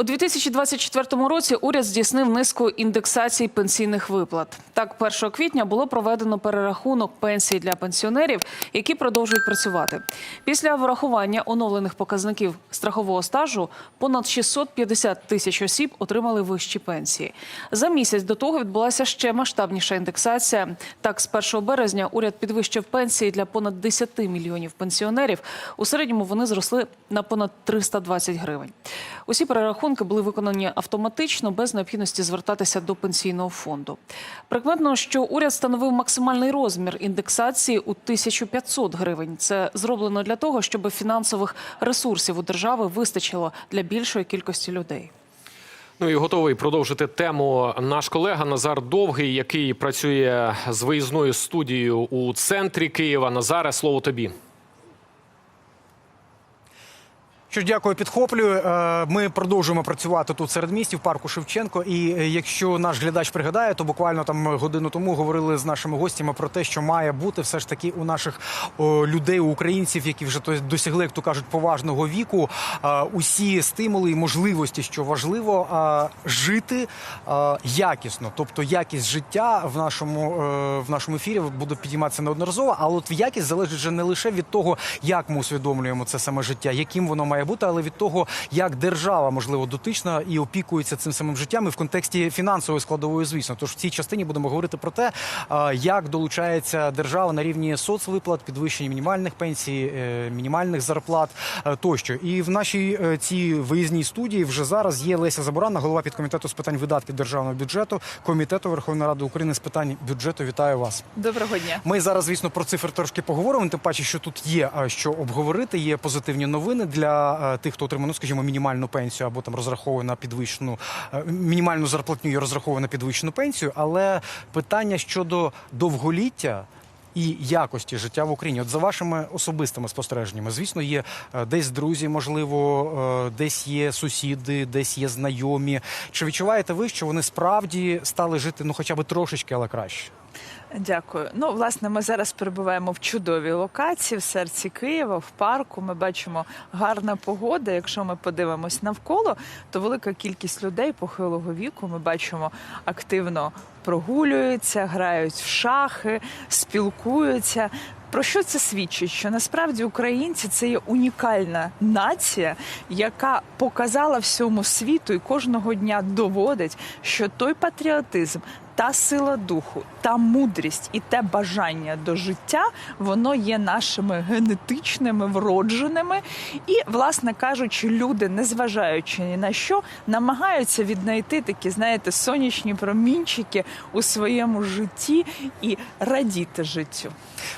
У 2024 році уряд здійснив низку індексацій пенсійних виплат. Так, 1 квітня було проведено перерахунок пенсій для пенсіонерів, які продовжують працювати. Після врахування оновлених показників страхового стажу понад 650 тисяч осіб отримали вищі пенсії. За місяць до того відбулася ще масштабніша індексація. Так, з 1 березня уряд підвищив пенсії для понад 10 мільйонів пенсіонерів. У середньому вони зросли на понад 320 гривень. Усі перерахунки були виконані автоматично без необхідності звертатися до пенсійного фонду. Прикметно, що уряд встановив максимальний розмір індексації у 1500 гривень. Це зроблено для того, щоб фінансових ресурсів у держави вистачило для більшої кількості людей. Ну і готовий продовжити тему наш колега Назар Довгий, який працює з виїзною студією у центрі Києва. Назаре, слово тобі. Що ж, дякую, підхоплюю. Е, Ми продовжуємо працювати тут серед містів, парку Шевченко. І е, якщо наш глядач пригадає, то буквально там годину тому говорили з нашими гостями про те, що має бути все ж таки у наших людей, у українців, які вже досягли, як то кажуть, поважного віку, е, усі стимули і можливості, що важливо, е, жити е, якісно, тобто якість життя в нашому е, в нашому ефірі буде підійматися неодноразово. Але от якість залежить вже не лише від того, як ми усвідомлюємо це саме життя, яким воно має бути, але від того, як держава можливо дотична і опікується цим самим життям, і в контексті фінансової складової, звісно. Тож в цій частині будемо говорити про те, як долучається держава на рівні соцвиплат, підвищення мінімальних пенсій, е, мінімальних зарплат е, тощо. І в нашій е, цій виїзній студії вже зараз є Леся Забуранна, голова підкомітету з питань видатків державного бюджету, комітету Верховної Ради України з питань бюджету. Вітаю вас. Доброго дня. Ми зараз, звісно, про цифри трошки поговоримо. Тим паче, що тут є що обговорити. Є позитивні новини для е, тих, хто отримав, ну скажімо, мінімальну пенсію або там розраховує на підвищену е, мінімальну зарплатню і розраховує на підвищену пенсію. Але питання щодо довголіття. І якості життя в Україні, от за вашими особистими спостереженнями, звісно, є е, десь друзі, можливо, десь є сусіди, десь є знайомі. Чи відчуваєте ви, що вони справді стали жити ну, хоча б трошечки, але краще? Дякую. Ну, власне, ми зараз перебуваємо в чудовій локації в серці Києва, в парку. Ми бачимо гарна погода. Якщо ми подивимось навколо, то велика кількість людей похилого віку. Ми бачимо активно прогулюються, грають в шахи, спілкуються. Про що це свідчить? Що насправді українці це є унікальна нація, яка показала всьому світу і кожного дня доводить, що той патріотизм, та сила духу, та мудрість і те бажання до життя, воно є нашими генетичними, вродженими. І, власне кажучи, люди, незважаючи ні на що, намагаються віднайти такі, знаєте, сонячні промінчики у своєму житті і радіти життю.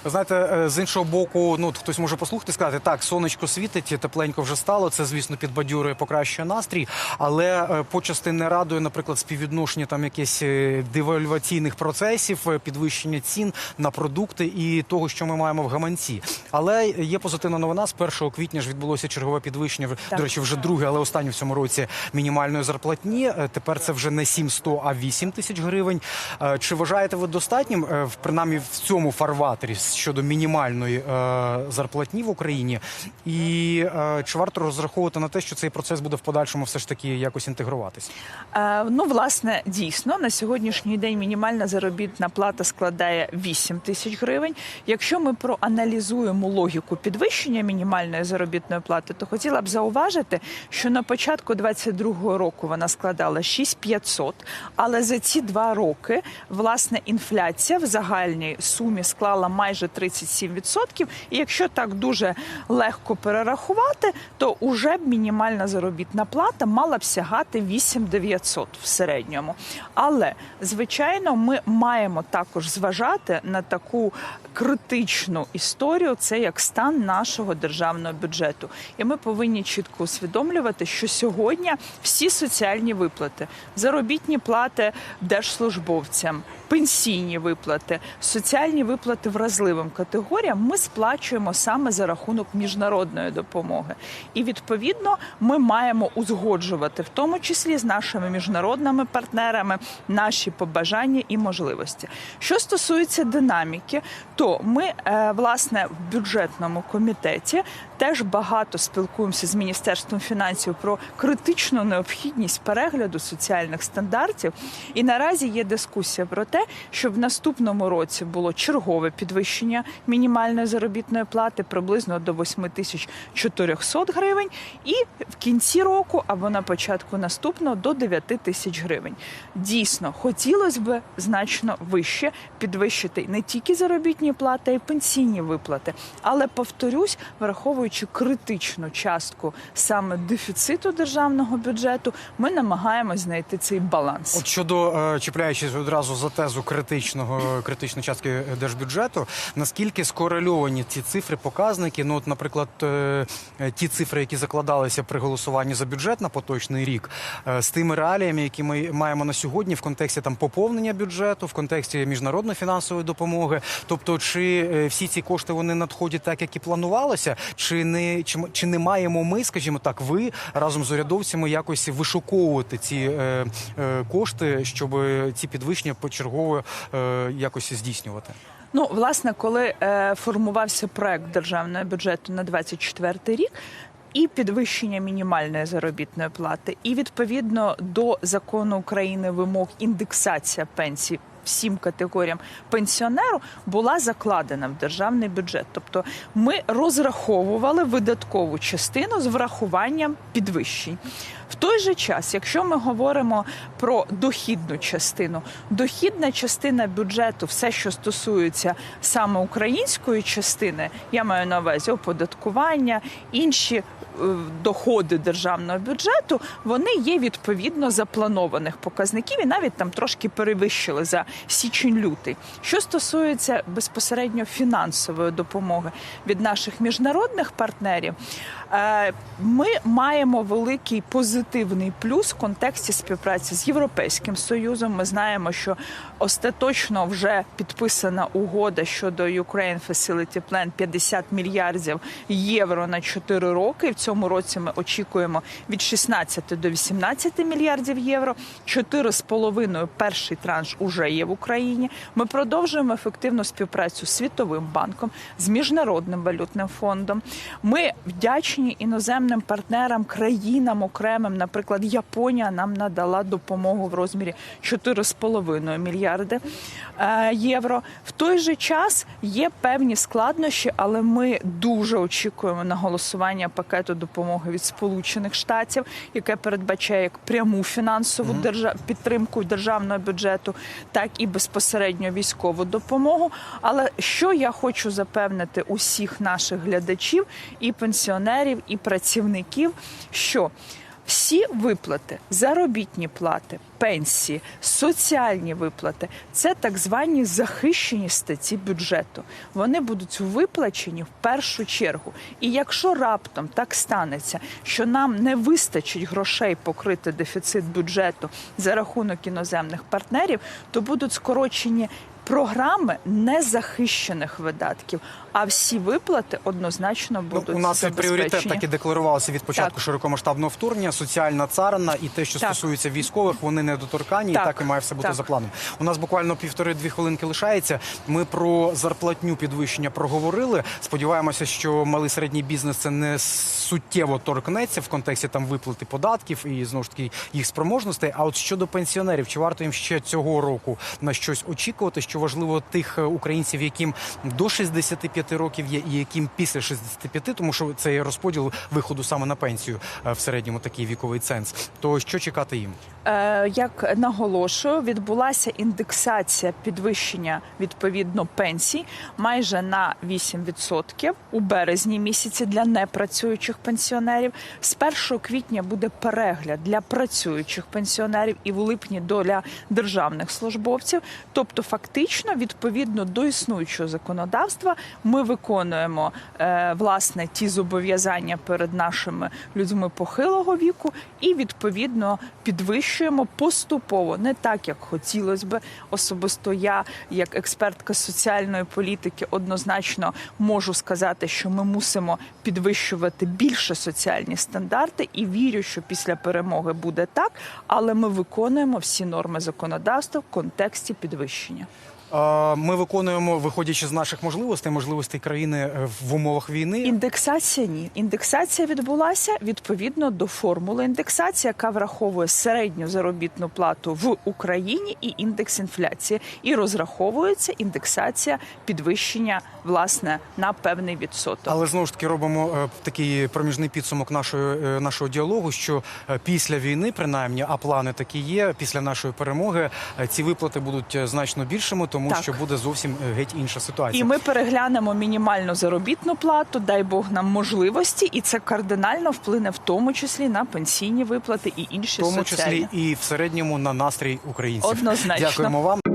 Ви знаєте, е, з іншого боку, ну хтось може послухати і сказати, так, сонечко світить, тепленько вже стало. Це, звісно, підбадьорює, покращує настрій, але е, почасти не радує, наприклад, співвідношення там якесь е, девальваційних процесів, е, підвищення цін на продукти і того, що ми маємо в гаманці. Але є позитивна новина. З 1 квітня ж відбулося чергове підвищення. Так. До речі, вже друге, але останнє в цьому році мінімальної зарплатні. Е, Тепер це вже не 700, а 8 тисяч гривень. Е, Чи вважаєте ви достатнім, принаймні в цьому фарватері щодо мінімальної зарплатні в Україні? І чи варто розраховувати на те, що цей процес буде в подальшому все ж таки якось інтегруватись? Ну, власне, дійсно, на сьогоднішній день мінімальна заробітна плата складає 8 тисяч гривень. Якщо ми проаналізуємо логіку підвищення мінімальної заробітної плати, то хотіла б зауважити, що на початку 22-го року вона складала 6500, але за ці два роки власне інфляція в загальній сумі склала майже 37%. І якщо так дуже легко перерахувати, то уже б мінімальна заробітна плата мала б сягати 8900 в середньому. Але звичайно, ми маємо також зважати на таку критичну історію, це як стан нашого державного бюджету. І ми повинні чітко усвідомлювати, що сьогодні всі соціальні виплати, заробітні плати держслужбовцям, пенсійні виплати, соціальні виплати вразливим категоріям ми сплачуємо саме за рахунок міжнародної допомоги. І відповідно ми маємо узгоджувати, в тому числі з нашими міжнародними партнерами, наші побажання. Бажання і можливості. Що стосується динаміки, то ми е, власне в бюджетному комітеті теж багато спілкуємося з міністерством фінансів про критичну необхідність перегляду соціальних стандартів. І наразі є дискусія про те, щоб в наступному році було чергове підвищення мінімальної заробітної плати приблизно до 8400 гривень, і в кінці року або на початку наступного до 9 тисяч гривень. Дійсно, хотілося б значно вище підвищити не тільки заробітні плати, а й пенсійні виплати. Але повторюсь, враховуючи критичну частку саме дефіциту державного бюджету, ми намагаємось знайти цей баланс. От щодо е, чіпляючись одразу за тезу критичного критичної частки держбюджету, наскільки скорельовані ці цифри, показники? Ну, от, наприклад, е, е, ті цифри, які закладалися при голосуванні за бюджет на поточний рік, з тими реаліями, які ми маємо на сьогодні, в контексті там поповнення бюджету, в контексті міжнародної фінансової допомоги. Тобто, чи е, всі ці кошти вони надходять так, як і планувалося, чи не чи, чи не маємо ми, скажімо так, ви разом з урядовцями якось вишуковувати ці е, е, кошти, щоб ці підвищення почергово е, якось здійснювати? Ну, власне, коли е, формувався проект державного бюджету на 24 рік. І підвищення мінімальної заробітної плати, і відповідно до закону України вимог індексація пенсій всім категоріям пенсіонеру була закладена в державний бюджет. Тобто ми розраховували видаткову частину з врахуванням підвищень. В той же час, якщо ми говоримо про дохідну частину, дохідна частина бюджету, все, що стосується саме української частини, я маю на увазі оподаткування, інші доходи державного бюджету, вони є відповідно запланованих показників і навіть там трошки перевищили за січень-лютий. Що стосується безпосередньо фінансової допомоги від наших міжнародних партнерів, е, ми маємо великий позитивний плюс в контексті співпраці з Європейським Союзом. Ми знаємо, що остаточно вже підписана угода щодо Ukraine Facility Plan 50 мільярдів євро на 4 роки. Цьому році ми очікуємо від 16 до 18 мільярдів євро. 4,5 перший транш уже є в Україні. Ми продовжуємо ефективну співпрацю з Світовим банком, з міжнародним валютним фондом. Ми вдячні іноземним партнерам, країнам окремим. Наприклад, Японія нам надала допомогу в розмірі 4,5 мільярди е, євро. В той же час є певні складнощі, але ми дуже очікуємо на голосування пакету допомоги від Сполучених Штатів, яке передбачає як пряму фінансову держав... підтримку державного бюджету, так і безпосередньо військову допомогу. Але що я хочу запевнити усіх наших глядачів, і пенсіонерів, і працівників, що всі виплати, заробітні плати, пенсії, соціальні виплати це так звані захищені статті бюджету. Вони будуть виплачені в першу чергу. І якщо раптом так станеться, що нам не вистачить грошей покрити дефіцит бюджету за рахунок іноземних партнерів, то будуть скорочені. Програми незахищених видатків, а всі виплати однозначно будуть Ну, у нас пріоритет так і декларувався від початку Так. широкомасштабного вторгнення. Соціальна царина і те, що Так. стосується військових, вони недоторкані, Так. і так і має все бути Так. за планом. У нас буквально півтори-дві хвилинки лишається. Ми про зарплатню підвищення проговорили. Сподіваємося, що малий середній бізнес це не суттєво торкнеться в контексті там виплати податків і знову ж таки їх спроможностей. А от щодо пенсіонерів, чи варто їм ще цього року на щось очікувати? Що важливо тих е, українців, яким до 65 років є, і яким після 65, тому що це є розподіл виходу саме на пенсію е, в середньому такий віковий ценз. То що чекати їм? Е, Як наголошую, відбулася індексація підвищення відповідно пенсій майже на 8% у березні місяці для непрацюючих пенсіонерів. З 1 квітня буде перегляд для працюючих пенсіонерів і в липні для державних службовців. Тобто, фактично, відповідно до існуючого законодавства, ми виконуємо е, власне ті зобов'язання перед нашими людьми похилого віку, і відповідно підвищуємо поступово, не так як хотілося би. Особисто я, як експертка соціальної політики, однозначно можу сказати, що ми мусимо підвищувати більше соціальні стандарти, і вірю, що після перемоги буде так, але ми виконуємо всі норми законодавства в контексті підвищення. Ми виконуємо, виходячи з наших можливостей, можливостей країни е, в умовах війни. Індексація ні. Індексація відбулася відповідно до формули індексації, яка враховує середню заробітну плату в Україні і індекс інфляції. І розраховується індексація підвищення власне на певний відсоток. Але знову ж таки робимо е, такий проміжний підсумок нашої е, нашого діалогу. Що після війни, принаймні, а плани такі є. Після нашої перемоги ці виплати будуть значно більшими, тому Так. що буде зовсім е, геть інша ситуація. І ми переглянемо мінімальну заробітну плату, дай Бог нам можливості, і це кардинально вплине в тому числі на пенсійні виплати і інші в тому соціальні. числі і в середньому на настрій українців. Однозначно. Дякуємо вам.